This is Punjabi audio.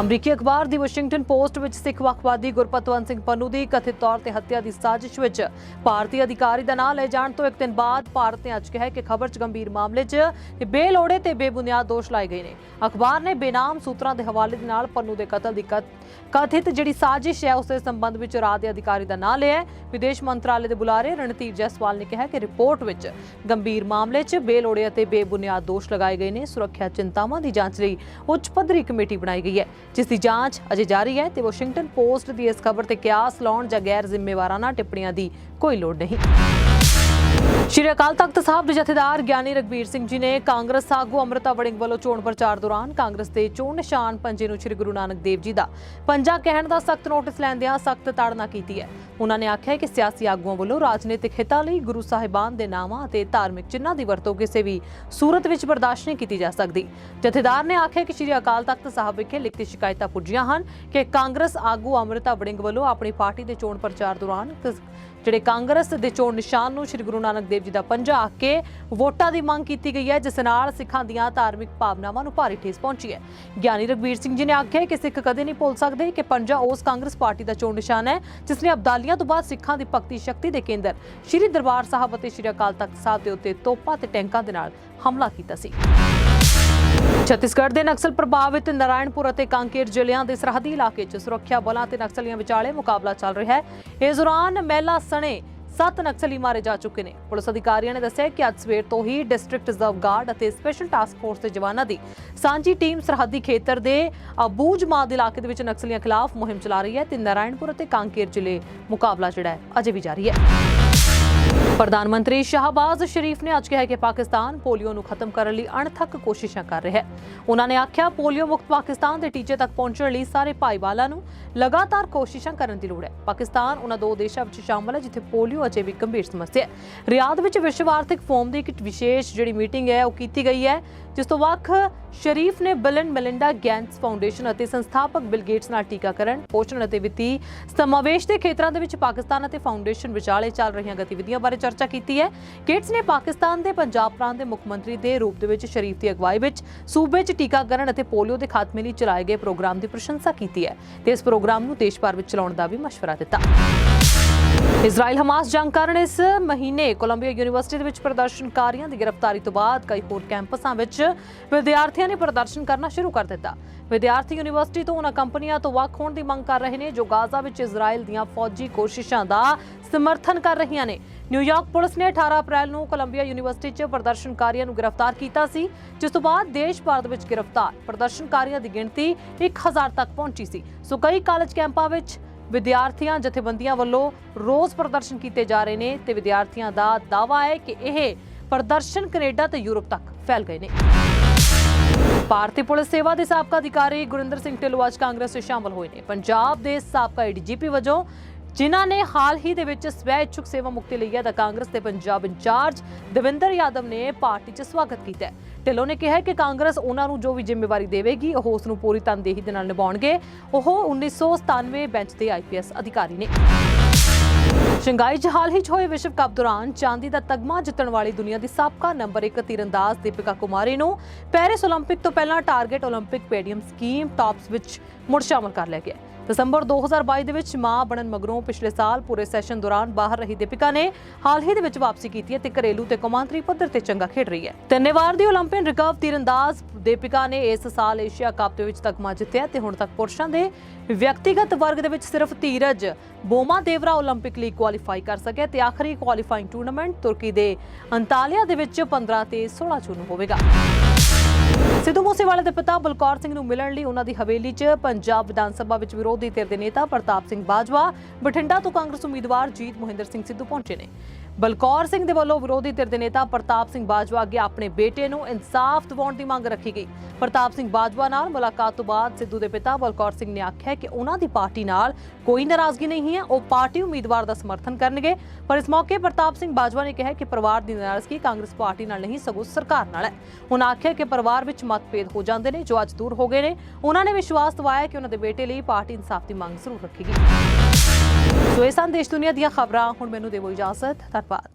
ਅਮਰੀਕੀ ਅਖਬਾਰ ਦੀ ਵਾਸ਼ਿੰਗਟਨ ਪੋਸਟ ਵਿੱਚ ਸਿੱਖ ਵੱਖਵਾਦੀ ਗੁਰਪਤਵੰਤ ਸਿੰਘ ਪੰਨੂ ਦੀ ਕਥਿਤ ਤੌਰ ਤੇ ਹੱਤਿਆ ਦੀ ਸਾਜ਼ਿਸ਼ ਵਿੱਚ ਭਾਰਤੀ ਅਧਿਕਾਰੀ ਦਾ ਨਾਂ ਲੈ ਜਾਣ ਤੋਂ ਇੱਕ ਦਿਨ ਬਾਅਦ ਭਾਰਤ ਨੇ ਅੱਜ ਕਿਹਾ ਕਿ ਖਬਰ 'ਚ ਗੰਭੀਰ ਮਾਮਲੇ 'ਚ ਬੇਲੋੜੇ ਤੇ ਬੇਬੁਨਿਆਦ ਦੋਸ਼ ਲਾਏ ਗਏ ਨੇ। ਅਖਬਾਰ ਨੇ ਬੇਨਾਮ ਸੂਤਰਾਂ ਦੇ ਹਵਾਲੇ ਦੇ ਨਾਲ ਪੰਨੂ ਦੇ ਕਤਲ ਦੀ ਕਥ- ਕਥਿਤ ਜਿਹੜੀ ਸਾਜ਼ਿਸ਼ ਹੈ, ਉਸ ਦੇ ਸੰਬੰਧ ਵਿੱਚ ਰਾਜ ਦੇ ਅਧਿਕਾਰੀ ਦਾ ਨਾਂ ਲਿਆ ਵਿਦੇਸ਼ ਮੰਤਰਾਲੇ ਦੇ ਬੁਲਾਰੇ ਰਣਧੀਰ ਜੈਸਵਾਲ ਨੇ ਕਿਹਾ ਕਿ ਰਿਪੋਰਟ ਵਿੱਚ ਗੰਭੀਰ ਮਾਮਲੇ 'ਚ ਬੇਲੋੜੇ ਅਤੇ ਬੇਬੁਨਿਆਦ ਦੋਸ਼ ਲਗਾਏ ਗਏ ਨੇ। ਸੁਰੱਖਿਆ ਚਿੰਤਾਵਾਂ ਦੀ ਜਾਂਚ ਲਈ ਉੱਚ ਪੱਧਰੀ ਕਮੇਟੀ ਬਣਾਈ ਗਈ ਹੈ। ਜਿਸ ਦੀ ਜਾਂਚ ਅਜੇ ਜਾਰੀ ਹੈ ਤੇ ਵਾਸ਼ਿੰਗਟਨ ਪੋਸਟ ਦੀ ਇਸ ਖਬਰ ਤੇ ਕਿਆਸ ਲਾਉਣ ਜਾਂ ਗੈਰ ਜ਼ਿੰਮੇਵਾਰਾਨਾ ਟਿੱਪਣੀਆਂ ਦੀ ਕੋਈ ਲੋੜ ਨਹੀਂ। ਸ਼੍ਰੀ ਅਕਾਲ ਤਖਤ ਸਾਹਿਬ ਦੇ ਜਥੇਦਾਰ ਗਿਆਨੀ ਰਗਬੀਰ ਸਿੰਘ ਜੀ ਨੇ ਕਾਂਗਰਸ ਆਗੂ ਅੰਮ੍ਰਿਤਾ ਵੜਿੰਗ ਵੱਲੋਂ ਚੋਣ ਪ੍ਰਚਾਰ ਦੌਰਾਨ ਕਾਂਗਰਸ ਦੇ ਚੋਣ ਨਿਸ਼ਾਨ ਪੰਜੇ ਨੂੰ ਸ਼੍ਰੀ ਗੁਰੂ ਨਾਨਕ ਦੇਵ ਜੀ ਦਾ ਪੰਜਾ ਕਹਿਣ ਦਾ ਸਖਤ ਨੋਟਿਸ ਲੈਂਦਿਆਂ ਸਖਤ ਤਾੜਨਾ ਕੀਤੀ ਹੈ। ਉਹਨਾਂ ਨੇ ਆਖਿਆ ਕਿ ਸਿਆਸੀ ਆਗੂਆਂ ਵੱਲੋਂ ਰਾਜਨੀਤਿਕ ਹਿੱਤਾਂ ਲਈ ਗੁਰੂ ਸਾਹਿਬਾਨ ਦੇ ਨਾਵਾਂ ਅਤੇ ਧਾਰਮਿਕ ਚਿੰਨ੍ਹਾਂ ਦੀ ਵਰਤੋਂ ਕਿਸੇ ਵੀ ਸੂਰਤ ਵਿੱਚ ਬਰਦਾਸ਼ਤ ਨਹੀਂ ਕੀਤੀ ਜਾ ਸਕਦੀ। ਜਥੇਦਾਰ ਨੇ ਆਖਿਆ ਕਿ ਸ਼੍ਰੀ ਅਕਾਲ ਤਖਤ ਸਾਹਿਬ ਵਿਖੇ ਲਿਖਤੀ ਸ਼ਿਕਾਇਤਾਂ ਪੁੱਜੀਆਂ ਹਨ ਕਿ ਕਾਂਗਰਸ ਆਗੂ ਅੰਮ੍ਰਿਤਾ ਵੜਿੰਗ ਵੱਲੋਂ ਆਪਣੀ ਪਾਰਟੀ ਦੇ ਚੋਣ ਪ੍ਰਚਾਰ ਦੌਰਾਨ ਜਿਹੜੇ ਕਾਂਗਰਸ ਦੇ ਚੋਣ ਨਿਸ਼ਾਨ ਨੂੰ ਸ਼੍ਰੀ ਗੁਰੂ ਨਾਨਕ ਦੇਵ ਜੀ ਦਾ ਪੰਜਾ ਆ ਕੇ ਵੋਟਾਂ ਦੀ ਮੰਗ ਕੀਤੀ ਗਈ ਹੈ, ਜਿਸ ਨਾਲ ਸਿੱਖਾਂ ਦੀਆਂ ਧਾਰਮਿਕ ਭਾਵਨਾਵਾਂ ਨੂੰ ਭਾਰੀ ਠੇਸ ਪਹੁੰਚੀ ਹੈ। ਗਿਆਨੀ ਰਗਵੀਰ ਸਿੰਘ ਜੀ ਨੇ ਆਖਿਆ ਕਿ ਸਿੱਖ ਕਦੇ ਨਹੀਂ ਭੁੱਲ ਸਕਦੇ ਕਿ ਪੰਜਾ ਉਸ ਕਾਂਗਰਸ ਪਾਰਟੀ ਦਾ ਚੋਣ ਨਿਸ਼ਾਨ ਹੈ, ਜਿਸ ਨੇ ਅਬਦਾਲੀਆਂ ਤੋਂ ਬਾਅਦ ਸਿੱਖਾਂ ਦੀ ਭਗਤੀ ਸ਼ਕਤੀ ਦੇ ਕੇਂਦਰ ਸ਼੍ਰੀ ਦਰਬਾਰ ਸਾਹਿਬ ਅਤੇ ਸ਼੍ਰੀ ਅਕਾਲ ਤਖਤ ਸਾਹਿਬ ਦੇ ਉੱਤੇ ਤੋਪਾਂ ਤੇ ਟੈਂਕਾਂ ਦੇ ਨਾਲ ਹਮਲਾ ਕੀਤਾ ਸੀ। ਛੱਤੀਸਗੜ੍ਹ ਦੇ ਨਕਸਲ ਪ੍ਰਭਾਵਿਤ ਨਾਰਾਇਣਪੁਰ ਅਤੇ ਕਾਂਕੇਰ ਜ਼ਿਲ੍ਹਿਆਂ ਦੇ ਸਰਹੱਦੀ ਇਲਾਕੇ 'ਚ ਸੁਰੱਖਿਆ ਬਲਾਂ ਤੇ ਨਕਸਲੀਆਂ ਵਿਚਾਲੇ ਮੁਕਾਬਲਾ ਚੱਲ ਰਿਹਾ ਹੈ। ਇਸ ਦੌਰਾਨ ਮਹਿਲਾ ਸਣੇ ਸੱਤ ਨਕਸਲੀ ਮਾਰੇ ਜਾ ਚੁੱਕੇ ਨੇ। ਪੁਲਿਸ ਅਧਿਕਾਰੀਆਂ ਨੇ ਦੱਸਿਆ ਕਿ ਅੱਜ ਸਵੇਰ ਤੋਂ ਹੀ ਡਿਸਟ੍ਰਿਕਟ ਰਿਜ਼ਰਵ ਗਾਰਡ ਅਤੇ ਸਪੈਸ਼ਲ ਟਾਸਕ ਫੋਰਸ ਦੇ ਜਵਾਨਾਂ ਦੀ ਸਾਂਝੀ ਟੀਮ ਸਰਹੱਦੀ ਖੇਤਰ ਦੇ ਅਬੂਜਮਾਦ ਇਲਾਕੇ ਦੇ ਵਿੱਚ ਨਕਸਲੀਆਂ ਖਿਲਾਫ ਮੁਹਿੰਮ ਚਲਾ ਰਹੀ ਹੈ ਤੇ ਨਾਰਾਇਣਪੁਰ ਅਤੇ ਕਾਂਕੇਰ ਜ਼ਿਲ੍ਹੇ ਮੁਕਾਬਲਾ ਜਿਹੜਾ ਹੈ, ਅਜੇ ਵੀ ਜਾਰੀ ਹੈ। ਪ੍ਰਧਾਨ ਮੰਤਰੀ ਸ਼ਾਹਬਾਜ਼ ਸ਼ਰੀਫ ਨੇ ਅੱਜ ਕਿਹਾ ਕਿ ਪਾਕਿਸਤਾਨ ਪੋਲੀਓ ਨੂੰ ਖਤਮ ਕਰਨ ਲਈ ਅਣਥੱਕ ਕੋਸ਼ਿਸ਼ਾਂ ਕਰ ਰਿਹਾ ਹੈ। ਉਹਨਾਂ ਨੇ ਆਖਿਆ, ਪੋਲੀਓ ਮੁਕਤ ਪਾਕਿਸਤਾਨ ਦੇ ਟੀਚੇ ਤੱਕ ਪਹੁੰਚਣ ਲਈ ਸਾਰੇ ਭਾਈਵਾਲਾਂ ਨੂੰ ਲਗਾਤਾਰ ਕੋਸ਼ਿਸ਼ਾਂ ਕਰਨ ਦੀ ਲੋੜ ਹੈ। ਪਾਕਿਸਤਾਨ ਉਹਨਾਂ ਦੋ ਦੇਸ਼ਾਂ ਵਿੱਚ ਸ਼ਾਮਲ ਹੈ ਜਿੱਥੇ ਪੋਲੀਓ ਅਜੇ ਵੀ ਗੰਭੀਰ ਸਮੱਸਿਆ ਹੈ। ਰਿਆਦ ਵਿੱਚ ਵਿਸ਼ਵ ਆਰਥਿਕ ਫੋਰਮ ਦੀ ਇੱਕ ਵਿਸ਼ੇਸ਼ ਜਿਹੜੀ ਮੀਟਿੰਗ ਹੈ, ਉਹ ਕੀਤੀ ਗਈ ਹੈ, ਜਿਸ ਤੋਂ ਵੱਖ ਸ਼ਰੀਫ ਨੇ ਬਿਲ ਮਿਲਿੰਡਾ ਗੈਂਟਸ ਫਾਊਂਡੇਸ਼ਨ ਅਤੇ ਸੰਸਥਾਪਕ ਬਿਲ ਗੇਟਸ ਨਾਲ ਟੀਕਾਕਰਨ, ਪੋਸ਼ਣ ਅਤੇ ਵਿੱਤੀ ਸਮਾਵੇਸ਼ ਦੇ ਖੇਤਰਾਂ ਦੇ ਵਿੱਚ ਪਾਕਿਸਤਾਨ ਅਤੇ ਫਾਊਂਡੇਸ਼ਨ ਵਿਚਾਲੇ ਚੱਲ ਰਹੀਆਂ ਗਤੀਵਿਧੀਆਂ ਬਾਰੇ ਚਰਚਾ ਕੀਤੀ ਹੈ। ਗੇਟਸ ਨੇ ਪਾਕਿਸਤਾਨ ਦੇ ਪੰਜਾਬ ਪ੍ਰਾਂਤ ਦੇ ਮੁੱਖ ਮੰਤਰੀ ਦੇ ਰੂਪ ਦੇ ਵਿੱਚ ਸ਼ਰੀਫ ਦੀ ਅਗਵਾਈ ਵਿੱਚ ਸੂਬੇ 'ਚ ਟੀਕਾਕਰਨ ਅਤੇ ਪੋਲੀਓ ਦੇ ਖਾਤਮੇ ਲਈ ਚਲਾਏ ਗਏ ਪ੍ਰੋਗਰਾਮ ਦੀ ਪ੍ਰਸ਼ੰਸਾ ਕੀਤੀ ਹੈ ਤੇ ਇਸ ਪ੍ਰੋਗਰਾਮ ਨੂੰ ਦੇਸ਼ ਭਰ ਵਿੱਚ ਚਲਾਉਣ ਦਾ ਵੀ ਮਸ਼ਵਰਾ ਦਿੱਤਾ। ਇਜ਼ਰਾਈਲ ਹਮਾਸ ਜੰਗ ਕਾਰਨ ਇਸ ਮਹੀਨੇ ਕੋਲੰਬੀਆ ਯੂਨੀਵਰਸਿਟੀ ਦੇ ਵਿੱਚ ਪ੍ਰਦਰਸ਼ਨਕਾਰੀਆਂ ਦੀ ਗ੍ਰਿਫਤਾਰੀ ਤੋਂ ਬਾਅਦ ਕਈ ਹੋਰ ਕੈਂਪਸਾਂ ਵਿੱਚ ਵਿਦਿਆਰਥੀਆਂ ਨੇ ਪ੍ਰਦਰਸ਼ਨ ਕਰਨਾ ਸ਼ੁਰੂ ਕਰ ਦਿੱਤਾ। ਵਿਦਿਆਰਥੀ ਯੂਨੀਵਰਸਿਟੀ ਤੋਂ ਉਹਨਾਂ ਕੰਪਨੀਆਂ ਤੋਂ ਵੱਖ ਹੋਣ ਦੀ ਮੰਗ ਕਰ ਰਹੇ ਨੇ, ਜੋ ਗਾਜ਼ਾ ਵਿੱਚ ਇਜ਼ਰਾਈਲ ਦੀਆਂ ਫੌਜੀ ਕੋਸ਼ਿਸ਼ਾਂ ਦਾ ਸਮਰਥਨ ਕਰ ਰਹੀਆਂ ਨੇ। ਨਿਊਯਾਰਕ ਪੁਲਿਸ ਨੇ 18 ਅਪ੍ਰੈਲ ਨੂੰ ਕੋਲੰਬੀਆ ਯੂਨੀਵਰਸਿਟੀ 'ਚ ਪ੍ਰਦਰਸ਼ਨਕਾਰੀਆਂ ਨੂੰ ਗ੍ਰਿਫਤਾਰ ਕੀਤਾ ਸੀ, ਜਿਸ ਤੋਂ ਬਾਅਦ ਦੇਸ਼ ਭਰ ਦੇ ਵਿੱਚ ਗ੍ਰਿਫਤਾਰ। ਪ੍ਰਦਰਸ਼ਨਕਾਰੀਆਂ ਦੀ ਗਿਣਤੀ 1000 ਤੱਕ ਪਹੁੰਚੀ ਸੀ। ਸੋ ਕਈ ਕਾਲਜ ਕੈਂਪਾਂ ਵਿੱਚ ਵਿਦਿਆਰਥੀਆਂ ਜਥੇਬੰਦੀਆਂ ਵੱਲੋਂ ਰੋਜ਼ ਪ੍ਰਦਰਸ਼ਨ ਕੀਤੇ ਜਾ ਰਹੇ ਨੇ ਤੇ ਵਿਦਿਆਰਥੀਆਂ ਦਾ ਦਾਅਵਾ ਹੈ ਕਿ ਇਹ ਪ੍ਰਦਰਸ਼ਨ ਕੈਨੇਡਾ ਤੇ ਯੂਰਪ ਤੱਕ ਫੈਲ ਗਏ ਨੇ। ਭਾਰਤੀ ਪੁਲਿਸ ਸੇਵਾ ਦੇ ਸਾਬਕਾ ਅਧਿਕਾਰੀ ਗੁਰਿੰਦਰ ਸਿੰਘ ਢਿੱਲੋਂ ਅੱਜ ਕਾਂਗਰਸ ਵਿੱਚ ਸ਼ਾਮਲ ਹੋਏ ਨੇ। ਪੰਜਾਬ ਦੇ ਸਾਬਕਾ ਏਡੀਜੀਪੀ ਵਜੋਂ ਜਿਨ੍ਹਾਂ ਨੇ ਹਾਲ ਹੀ ਦੇ ਵਿੱਚ ਸਵੈ ਇੱਛੁਕ ਸੇਵਾ ਮੁਕਤੀ ਲਈ ਹੈ ਤਾਂ ਕਾਂਗਰਸ ਦੇ ਪੰਜਾਬ ਇੰਚਾਰਜ ਦਵਿੰਦਰ ਯਾਦਵ ਨੇ ਪਾਰਟੀ 'ਚ ਸਵਾਗਤ ਕੀਤਾ ਹੈ ਢਿੱਲੋਂ ਨੇ ਕਿਹਾ ਹੈ ਕਿ ਕਾਂਗਰਸ ਉਹਨਾਂ ਨੂੰ ਜੋ ਵੀ ਜ਼ਿੰਮੇਵਾਰੀ ਦੇਵੇਗੀ ਉਹ ਉਸ ਨੂੰ ਪੂਰੀ ਤਨਦੇਹੀ ਦੇ ਨਾਲ ਨਿਭਾਉਣਗੇ ਉਹ 1997 ਬੈਂਚ ਦੇ ਆਈਪੀਐਸ ਅਧਿਕਾਰੀ ਨੇ ਸ਼ੰਘਾਈ 'ਚ ਹਾਲ ਹੀ 'ਚ ਹੋਏ ਵਿਸ਼ਵ ਕੱਪ ਦੌਰਾਨ ਚਾਂਦੀ ਦਾ ਤਗਮਾ ਜਿੱਤਣ ਵਾਲੀ ਦੁਨੀਆ ਦੀ ਸਾਬਕਾ ਨੰਬਰ 1 ਤੀਰੰਦਾਜ਼ ਦੀਪਿਕਾ ਕੁਮਾਰੀ ਨੂੰ ਪੈਰਿਸ 올림픽 ਤੋਂ ਪਹਿਲਾਂ ਟਾਰਗੇਟ 올림픽 ਪੇਡੀਅਮ ਸਕੀਮ ਟਾਪਸ ਵਿੱਚ ਮੁੜ ਸ਼ਾਮਲ ਕਰ ਲਿਆ ਗਿਆ ਦਸੰਬਰ 2022 ਦੇ ਵਿੱਚ ਮਾਂ ਬਣਨ ਮਗਰੋਂ ਪਿਛਲੇ ਸਾਲ ਪੂਰੇ ਸੈਸ਼ਨ ਦੌਰਾਨ ਬਾਹਰ ਰਹੀ ਦੀਪਿਕਾ ਨੇ ਹਾਲ ਹੀ ਦੇ ਵਿੱਚ ਵਾਪਸੀ ਕੀਤੀ ਹੈ ਤੇ ਘਰੇਲੂ ਤੇ ਕੌਮਾਂਤਰੀ ਪੱਧਰ ਤੇ ਚੰਗਾ ਖੇਡ ਰਹੀ ਹੈ ਤਿੰਨੇ ਵਾਰ ਦੀ 올림픽 ਰਿਕਰਵ ਤੀਰੰਦਾਜ਼ ਦੀਪਿਕਾ ਨੇ ਇਸ ਸਾਲ ਏਸ਼ੀਆ ਕੱਪ ਦੇ ਵਿੱਚ ਤਗਮਾ ਜਿੱਤਿਆ ਤੇ ਹੁਣ ਤੱਕ ਪੁਰਸ਼ਾਂ ਦੇ ਵਿਅਕਤੀਗਤ ਵਰਗ ਦੇ ਵਿੱਚ ਸਿਰਫ ਧੀਰਜ ਬੋਮਾ ਦੇਵਰਾ 올림픽 ਲਈ ਕੁਆਲੀਫਾਈ ਕਰ ਸਕਿਆ ਤੇ ਆਖਰੀ ਕੁਆਲੀਫਾਈਂਗ ਟੂਰਨਾਮੈਂਟ ਤੁਰਕੀ ਦੇ ਅੰਤਾਲਿਆ ਦੇ ਵਿੱਚ 15 ਤੇ 16 ਜੂਨ ਨੂੰ ਹੋਵੇਗਾ ਸਿੱਧੂ ਮੂਸੇਵਾਲੇ ਦੇ ਪਿਤਾ ਬਲਕੌਰ ਸਿੰਘ ਨੂੰ ਮਿਲਣ ਲਈ ਉਹਨਾਂ ਦੀ ਹਵੇਲੀ 'ਚ ਪੰਜਾਬ ਵਿਧਾਨ ਸਭਾ ਵਿੱਚ ਵਿਰੋਧੀ ਧਿਰ ਦੇ ਨੇਤਾ ਪ੍ਰਤਾਪ ਸਿੰਘ ਬਾਜਵਾ, ਬਠਿੰਡਾ ਤੋਂ ਕਾਂਗਰਸ ਉਮੀਦਵਾਰ ਜੀਤ ਮੋਹਿੰਦਰ ਸਿੰਘ ਸਿੱਧੂ ਪਹੁੰਚੇ ਨੇ। ਬਲਕੌਰ ਸਿੰਘ ਦੇ ਵੱਲੋਂ ਵਿਰੋਧੀ ਧਿਰ ਦੇ ਨੇਤਾ ਪ੍ਰਤਾਪ ਸਿੰਘ ਬਾਜਵਾ ਅੱਗੇ ਆਪਣੇ ਬੇਟੇ ਨੂੰ ਇਨਸਾਫ ਦਿਵਾਉਣ ਦੀ ਮੰਗ ਰੱਖੀ ਗਈ। ਪ੍ਰਤਾਪ ਸਿੰਘ ਬਾਜਵਾ ਨਾਲ ਮੁਲਾਕਾਤ ਤੋਂ ਬਾਅਦ ਸਿੱਧੂ ਦੇ ਪਿਤਾ ਬਲਕੌਰ ਸਿੰਘ ਨੇ ਆਖਿਆ ਕਿ ਉਹਨਾਂ ਦੀ ਪਾਰਟੀ ਨਾਲ ਕੋਈ ਨਾਰਾਜ਼ਗੀ ਨਹੀਂ ਹੈ, ਉਹ ਪਾਰਟੀ ਉਮੀਦਵਾਰ ਦਾ ਸਮਰਥਨ ਕਰਨਗੇ। ਪਰ ਇਸ ਮੌਕੇ ਪ੍ਰਤਾਪ ਸਿੰਘ ਬਾਜਵਾ ਨੇ ਕਿਹਾ ਕਿ ਪਰਿਵਾਰ ਦੀ ਨਾਰਾਜ਼ਗੀ ਕਾਂਗਰਸ ਪਾਰਟੀ ਨਾਲ ਨਹੀਂ, ਸਗੋਂ ਸਰਕਾਰ ਨਾਲ ਹੈ। ਉਹਨਾਂ ਆਖਿਆ ਕਿ ਪਰਿਵਾਰ ਵਿੱਚ ਮਤਭੇਦ ਹੋ ਜਾਂਦੇ ਨੇ, ਜੋ ਅੱਜ ਦੂਰ ਹੋ ਗਏ ਨੇ। ਉਹਨਾਂ ਨੇ ਵਿਸ਼ਵਾਸ ਦਿਵਾਇਆ ਕਿ ਉਹਨਾਂ ਦੇ ਬੇਟੇ ਲਈ ਪਾਰਟੀ ਇਨਸਾਫ ਦੀ ਮੰਗ ਜ਼ਰੂਰ ਰੱਖੇਗੀ ਸੋ ਇਹ ਸਨ ਦੇਸ਼ ਦੁਨੀਆ ਦੀਆਂ ਖਬਰਾਂ। ਹੁਣ ਮੈਨੂੰ ਦੇਵੋ ਇਜਾਜ਼ਤ। ਧੰਨਵਾਦ।